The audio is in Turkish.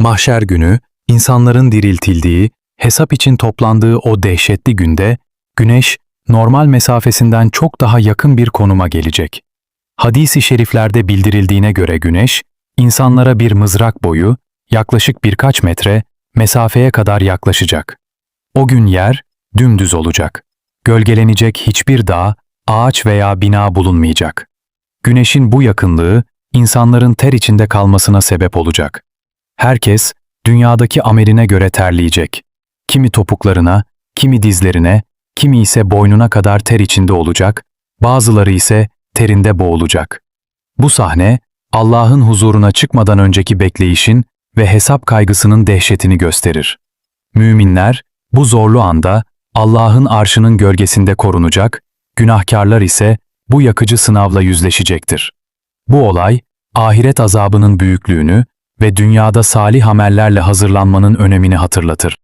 Mahşer günü, insanların diriltildiği, hesap için toplandığı o dehşetli günde, güneş, normal mesafesinden çok daha yakın bir konuma gelecek. Hadis-i şeriflerde bildirildiğine göre güneş, insanlara bir mızrak boyu, yaklaşık birkaç metre, mesafeye kadar yaklaşacak. O gün yer, dümdüz olacak. Gölgelenecek hiçbir dağ, ağaç veya bina bulunmayacak. Güneşin bu yakınlığı, insanların ter içinde kalmasına sebep olacak. Herkes, dünyadaki ameline göre terleyecek. Kimi topuklarına, kimi dizlerine, kimi ise boynuna kadar ter içinde olacak, bazıları ise terinde boğulacak. Bu sahne, Allah'ın huzuruna çıkmadan önceki bekleyişin ve hesap kaygısının dehşetini gösterir. Müminler, bu zorlu anda Allah'ın arşının gölgesinde korunacak, günahkarlar ise bu yakıcı sınavla yüzleşecektir. Bu olay, ahiret azabının büyüklüğünü ve dünyada salih amellerle hazırlanmanın önemini hatırlatır.